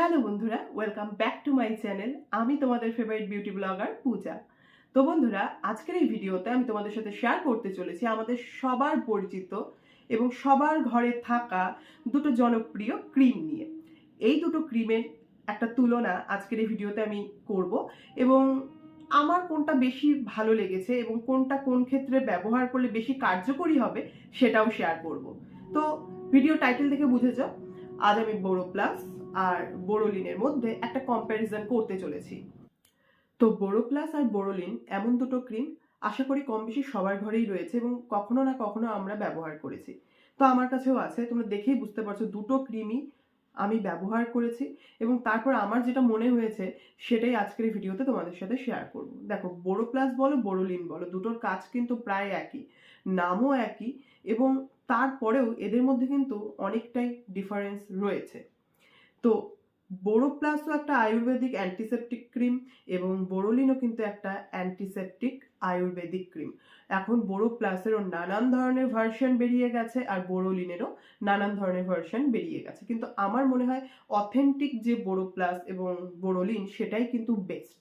Hello বন্ধুরা welcome back to my channel আমি তোমাদের ফেভারিট বিউটি ব্লগার পূজা। তো বন্ধুরা, আজকের এই ভিডিওতে আমি তোমাদের সাথে শেয়ার করতে চলেছি আমাদের সবার পরিচিত এবং সবার ঘরে থাকা দুটো জনপ্রিয় ক্রিম নিয়ে। এই দুটো ক্রিমের একটা তুলনা আজকের এই ভিডিওতে আমি করব এবং আমার কোনটা বেশি ভালো লেগেছে এবং কোনটা কোন ক্ষেত্রে ব্যবহার করলে বেশি কার্যকরী হবে সেটাও শেয়ার করব। তো ভিডিও টাইটেল দেখে বুঝেছ, আজ আমি বোরো প্লাস আর বোরোলিনের মধ্যে একটা কম্প্যারিজন করতে চলেছি। তো বোরো প্লাস আর বোরোলিন এমন দুটো ক্রিম আশা করি কম বেশি সবার ঘরেই রয়েছে এবং কখনো না কখনো আমরা ব্যবহার করেছি। তো আমার কাছেও আছে, তোমরা দেখেই বুঝতে পারছ দুটো ক্রিমই আমি ব্যবহার করেছি এবং তারপর আমার যেটা মনে হয়েছে সেটাই আজকের ভিডিওতে তোমাদের সাথে শেয়ার করব। দেখো বোরো প্লাস বলো, বোরোলিন বলো, দুটোর কাজ কিন্তু প্রায় একই, নামও একই এবং তারপরেও এদের মধ্যে কিন্তু অনেকটাই ডিফারেন্স রয়েছে। তো বোরো প্লাসও একটা আয়ুর্বেদিক অ্যান্টিসেপটিক ক্রিম এবং বোরোলিনও কিন্তু একটা অ্যান্টিসেপটিক আয়ুর্বেদিক ক্রিম এখন বোরো প্লাসেরও নানান ধরনের ভার্সন বেরিয়ে গেছে আর বোরোলিনেরও নানান ধরনের ভার্সন বেরিয়ে গেছে। কিন্তু আমার মনে হয় অথেন্টিক যে বোরো প্লাস এবং বোরোলিন সেটাই কিন্তু বেস্ট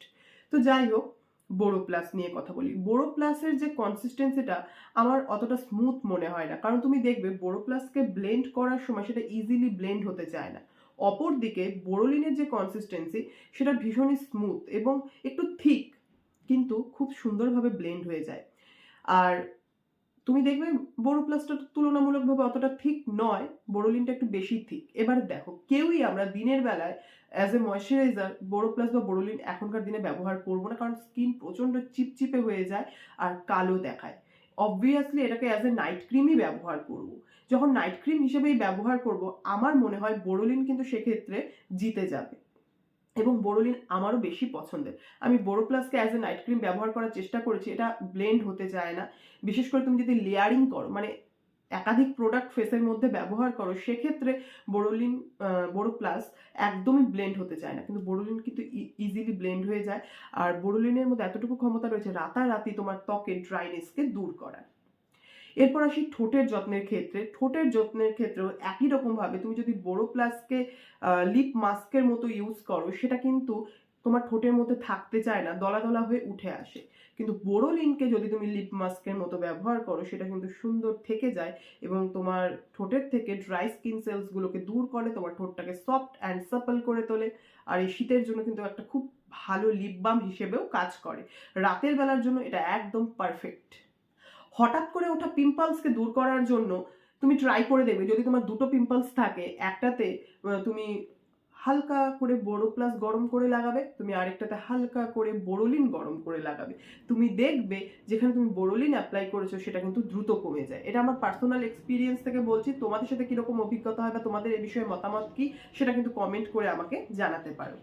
তো যাই হোক বোরো প্লাস নিয়ে কথা বলি। বোরো প্লাসের যে কনসিস্টেন্সিটা আমার অতটা স্মুথ মনে হয় না। কারণ তুমি দেখবে বোরো প্লাসকে ব্লেন্ড করার সময় সেটা ইজিলি ব্লেন্ড হতে চায় না। অপরদিকে বোরোলিনের যে কনসিস্টেন্সি সেটা ভীষণই স্মুথ এবং একটু থিক কিন্তু খুব সুন্দরভাবে ব্লেন্ড হয়ে যায়। আর তুমি দেখবে বোরো প্লাসটা তুলনামূলকভাবে অতটা থিক নয়, বোরোলিনটা একটু বেশি থিক এবার দেখো, কেউই আমরা দিনের বেলায় as a moisturiser Boro Plus বা বোরোলিন এখনকার দিনে ব্যবহার করব না, কারণ স্কিন প্রচণ্ড চিপচিপে হয়ে যায় আর কালো দেখায়। অবভিয়াসলি এটাকে অ্যাজ এ নাইট ক্রিমই ব্যবহার করব। যখন নাইট ক্রিম হিসেবেই ব্যবহার করব, আমার মনে হয় বোরোলিন কিন্তু সেক্ষেত্রে জিতে যাবে। এবং বোরোলিন আমারও বেশি পছন্দের। আমি বোরো প্লাসকে অ্যাজ এ নাইট ক্রিম ব্যবহার করার চেষ্টা করেছি, এটা ব্লেন্ড হতে চায় না। বিশেষ করে তুমি যদি লেয়ারিং করো মানে একাধিক প্রোডাক্ট ফেসের মধ্যে ব্যবহার করো, সেক্ষেত্রে বোরোলিন বোরো প্লাস একদমই ব্লেন্ড হতে চায় না। কিন্তু বোরোলিন কিন্তু ইজিলি ব্লেন্ড হয়ে যায়। আর বোরোলিনের মধ্যে এতটুকু ক্ষমতা রয়েছে, রাতারাতি তোমার ত্বকের ড্রাইনেসকে দূর করার। এরপর আসি ঠোঁটের যত্নের ক্ষেত্রে। ঠোঁটের যত্নের ক্ষেত্রেও একই রকমভাবে তুমি যদি বোরো প্লাসকে লিপ মাস্কের মতো ইউজ করো, সেটা কিন্তু তোমার ঠোঁটের মধ্যে থাকতে চায় না, দলা দলা হয়ে উঠে আসে। কিন্তু বোরোলিনকে যদি তুমি লিপ মাস্কের মতো ব্যবহার করো, সেটা কিন্তু সুন্দর থেকে যায় এবং তোমার ঠোঁটের থেকে ড্রাই স্কিন সেলসগুলোকে দূর করে, তোমার ঠোঁটটাকে সফট অ্যান্ড সাপল করে তোলে। আর এই শীতের জন্য কিন্তু একটা খুব ভালো লিপ বাম হিসেবেও কাজ করে। রাতের বেলার জন্য এটা একদম পারফেক্ট হঠাৎ করে ওঠা পিম্পলসকে দূর করার জন্য তুমি ট্রাই করে দেখবে, যদি তোমার দুটো পিম্পলস থাকে, একটাতে তুমি হালকা করে বোরো প্লাস গরম করে লাগাবে, তুমি আরেকটাতে হালকা করে বোরোলিন গরম করে লাগাবে। তুমি দেখবে যেখানে তুমি বোরোলিন অ্যাপ্লাই করেছ, সেটা কিন্তু দ্রুত কমে যায়। এটা আমার পার্সোনাল এক্সপিরিয়েন্স থেকে বলছি, তোমাদের সাথে কীরকম অভিজ্ঞতা হয় বা তোমাদের এ বিষয়ে মতামত কি, সেটা কিন্তু কমেন্ট করে আমাকে জানাতে পারো।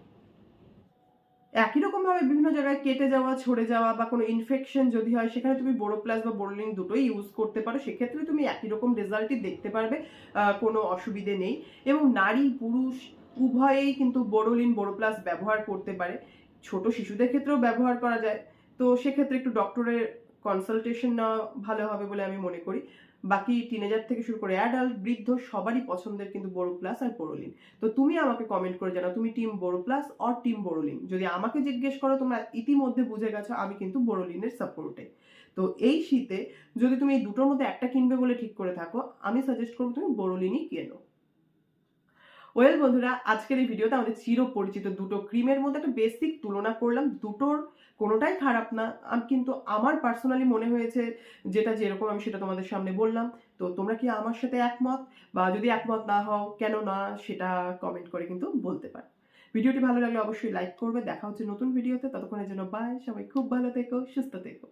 একই রকমভাবে বিভিন্ন জায়গায় কেটে যাওয়া, ছড়ে যাওয়া বা কোনো ইনফেকশন যদি হয়, সেখানে তুমি বোরো প্লাস বা বোরোলিন দুটোই ইউজ করতে পারো। সেক্ষেত্রে তুমি একই রকম রেজাল্টই দেখতে পারবে কোনো অসুবিধে নেই। এবং নারী, পুরুষ উভয়েই কিন্তু বোরোলিন বোরো প্লাস ব্যবহার করতে পারে। ছোট শিশুদের ক্ষেত্রেও ব্যবহার করা যায়। তো সেক্ষেত্রে একটু ডক্টরের কনসালটেশন নেওয়া ভালো হবে বলে আমি মনে করি। বাকি টিনেজার থেকে শুরু করে অ্যাডাল্ট বৃদ্ধ সবারই পছন্দের কিন্তু বোরো প্লাস আর বোরোলিন। তো তুমি আমাকে কমেন্ট করে জানাও, তুমি team Boro Plus or team Boroline? যদি আমাকে জিজ্ঞেস করো, তোমরা ইতিমধ্যে বুঝে গেছো আমি কিন্তু বোরোলিনের সাপোর্টে তো এই শীতে যদি তুমি এই দুটোর মধ্যে একটা কিনবে বলে ঠিক করে থাকো, আমি সাজেস্ট করব তুমি বোরোলিনই কেনো। ওয়েল বন্ধুরা, আজকের এই ভিডিওতে আমাদের চির পরিচিত দুটো ক্রিমের মধ্যে একটা বেসিক তুলনা করলাম। দুটোর কোনোটাই খারাপ না। কিন্তু আমার পার্সোনালি মনে হয়েছে যেটা যেরকম আমি সেটা তোমাদের সামনে বললাম। তো তোমরা কি আমার সাথে একমত? বা যদি একমত না হও, কেন না? সেটা কমেন্ট করে কিন্তু বলতে পারো। ভিডিওটি ভালো লাগলে অবশ্যই লাইক করবে। দেখা হচ্ছে নতুন ভিডিওতে ততক্ষণের জন্য বাই সবাই খুব ভালো থেকো, সুস্থ থেকো।